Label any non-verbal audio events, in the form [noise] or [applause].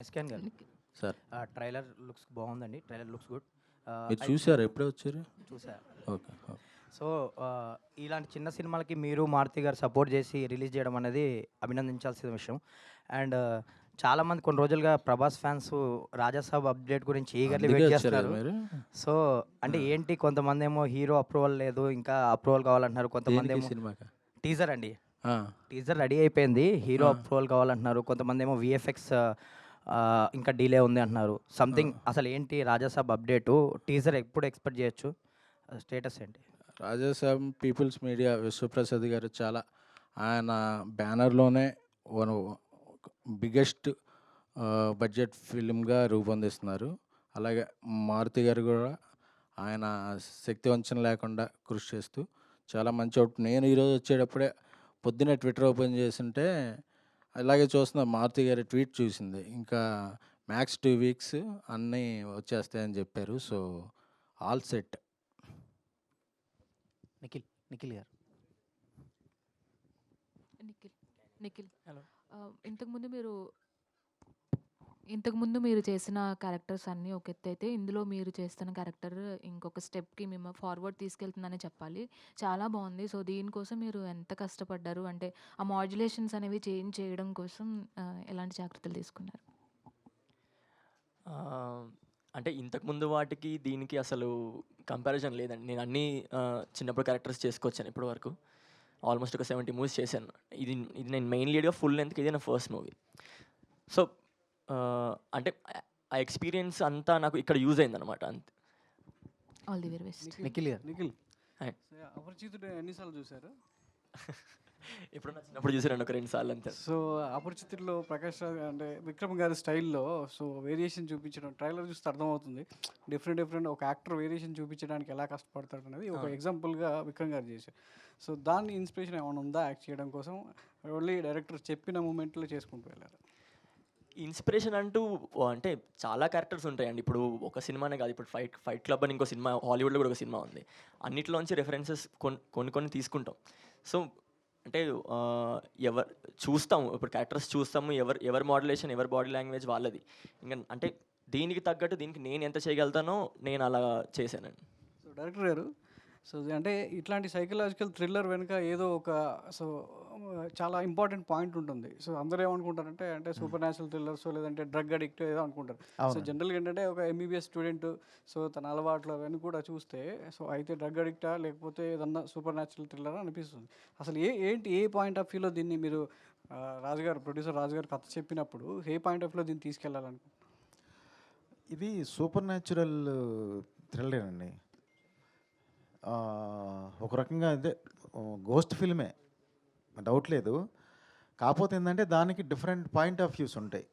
ఎస్కెన్ గారు. Sir. Trailer looks బాగుందండి. Trailer looks good. మీరు చూసారు? ఎప్పుడే వచ్చారు? చూసా. Okay okay. సో ఇలాంటి చిన్న సినిమాలకి మీరు మారుతి గారు సపోర్ట్ చేసి రిలీజ్ చేయడం అనేది అభినందించాల్సిన విషయం. అండ్ చాలామంది కొన్ని రోజులుగా ప్రభాస్ ఫ్యాన్స్ రాజాసాబ్ అప్డేట్ గురించి ఈగర్లీ వెయిట్ చేస్తారు సో అంటే ఏంటి? కొంతమంది ఏమో హీరో అప్రూవల్ లేదు ఇంకా అప్రూవల్ కావాలంటున్నారు. కొంతమంది ఏమో టీజర్ అండి. ఆ, టీజర్ రెడీ అయిపోయింది హీరో అప్రూవల్ కావాలంటున్నారు. కొంతమంది ఏమో విఎఫ్ఎక్స్ ఇంకా డిలే ఉంది అంటున్నారు. సంథింగ్ అసలు ఏంటి రాజాసాబ్ అప్డేటు? టీజర్ ఎప్పుడు ఎక్స్పెక్ట్ చేయొచ్చు? స్టేటస్ ఏంటి? రాజాసాబ్ పీపుల్స్ మీడియా విశ్వప్రసాద్ గారు చాలా ఆయన బ్యానర్లోనే వన్ బిగ్గెస్ట్ బడ్జెట్ ఫిలింగా రూపొందిస్తున్నారు. అలాగే మారుతి గారు కూడా ఆయన శక్తి వంచన లేకుండా కృషి చేస్తూ చాలా మంచి అవుట్. నేను ఈరోజు వచ్చేటప్పుడే పొద్దున్నే ట్విట్టర్ ఓపెన్ చేస్తుంటే అలాగే చూస్తున్న మారుతి గారి ట్వీట్ చూసింది. ఇంకా మ్యాక్స్ టూ వీక్స్ అన్నీ వచ్చేస్తాయని చెప్పారు. So all set. Nikhil Nikhil గారు. నిఖిల్ నిఖిల్. ఆ, ఇంతకుముందు మీరు ఇంతకుముందు మీరు చేసిన క్యారెక్టర్స్ అన్నీ ఒక ఎత్తు అయితే ఇందులో మీరు చేస్తున్న క్యారెక్టర్ ఇంకొక స్టెప్కి మేము ఫార్వర్డ్ తీసుకెళ్తుందని చెప్పాలి. చాలా బాగుంది. సో దీనికోసం మీరు ఎంత కష్టపడ్డారు? అంటే ఆ మాడ్యులేషన్స్ అనేవి చేంజ్ చేయడం కోసం ఎలాంటి జాగ్రత్తలు తీసుకున్నారు? అంటే ఇంతకుముందు వాటికి దీనికి అసలు కంపారిజన్ లేదండి. నేను అన్నీ చిన్నప్పుడు క్యారెక్టర్స్ చేసుకొచ్చాను ఇప్పటి వరకు. ఆల్మోస్ట్ ఒక సెవెంటీ మూవీస్ చేశాను. ఇది ఇది నేను మెయిన్ లీడ్గా ఫుల్ లెంత్కి ఇది నా ఫస్ట్ మూవీ. సో అంటే ఆ ఎక్స్పీరియన్స్ అంతా నాకు ఇక్కడ యూజ్ అయిందనమాట అంతే. All the very best Nikhil గారు. నిఖిల్. Hi. అపరిచితుడు ఎన్నిసార్లు చూశారు? [laughs] ఇప్పుడు నా చిన్నప్పుడు చూసాను ఒక రెండు సార్లు అంతే. సో అపరిచితుడిలో ప్రకాష్ రాజ్ అంటే విక్రమ్ గారి స్టైల్లో సో వేరియేషన్ చూపించడం ట్రైలర్ చూస్తే అర్థమవుతుంది. డిఫరెంట్ డిఫరెంట్ ఒక యాక్టర్ వేరియేషన్ చూపించడానికి ఎలా కష్టపడతాడు అనేది ఒక ఎగ్జాంపుల్గా విక్రమ్ గారు చేశారు. సో దాన్ని ఇన్స్పిరేషన్ ఏమైనా ఉందా యాక్ట్ చేయడం కోసం? ఓన్లీ డైరెక్టర్ చెప్పిన మూమెంట్లో చేసుకుంటూ వెళ్ళారు? ఇన్స్పిరేషన్ అంటూ అంటే చాలా క్యారెక్టర్స్ ఉంటాయండి ఇప్పుడు ఒక సినిమానే కాదు ఇప్పుడు ఫైట్ ఫైట్ క్లబ్ అని ఇంకో సినిమా హాలీవుడ్లో కూడా ఒక సినిమా ఉంది. అన్నిట్లోంచి రెఫరెన్సెస్ కొన్ని కొన్ని తీసుకుంటాం. సో అంటే ఎవరు చూస్తాము. ఇప్పుడు క్యారెక్టర్స్ చూస్తాము. ఎవరు ఎవరి మోడలేషన్ ఎవరి బాడీ లాంగ్వేజ్ వాళ్ళది. ఇంకా అంటే దీనికి తగ్గట్టు దీనికి నేను ఎంత చేయగలుగుతానో నేను అలా చేశానండి. సో డైరెక్టర్ గారు సో అంటే ఇట్లాంటి సైకలాజికల్ థ్రిల్లర్ వెనుక ఏదో ఒక సో చాలా ఇంపార్టెంట్ పాయింట్ ఉంటుంది. సో అందరూ ఏమనుకుంటారంటే అంటే సూపర్ న్యాచురల్ థ్రిల్లర్స్ లేదంటే డ్రగ్ అడిక్ట్ ఏదో అనుకుంటారు. సో జనరల్గా ఏంటంటే ఒక ఎంబీబీఎస్ స్టూడెంట్ సో తన అలవాట్లు అవన్నీ కూడా చూస్తే సో అయితే డ్రగ్ అడిక్టా లేకపోతే ఏదన్నా సూపర్ న్యాచురల్ థ్రిల్లర్ అనిపిస్తుంది. అసలు ఏ ఏంటి ఏ పాయింట్ ఆఫ్ వ్యూలో దీన్ని మీరు రాజుగారు ప్రొడ్యూసర్ రాజుగారు కథ చెప్పినప్పుడు ఏ పాయింట్ ఆఫ్ వ్యూలో దీన్ని తీసుకెళ్ళాలనుకుంటున్నారు ఇది సూపర్ న్యాచురల్ థ్రిల్లర్ అండి ఒక రకంగా అదే గోస్ట్ ఫిల్మే డౌట్ లేదు. కాకపోతే ఏంటంటే దానికి డిఫరెంట్ పాయింట్ ఆఫ్ వ్యూస్ ఉంటాయి.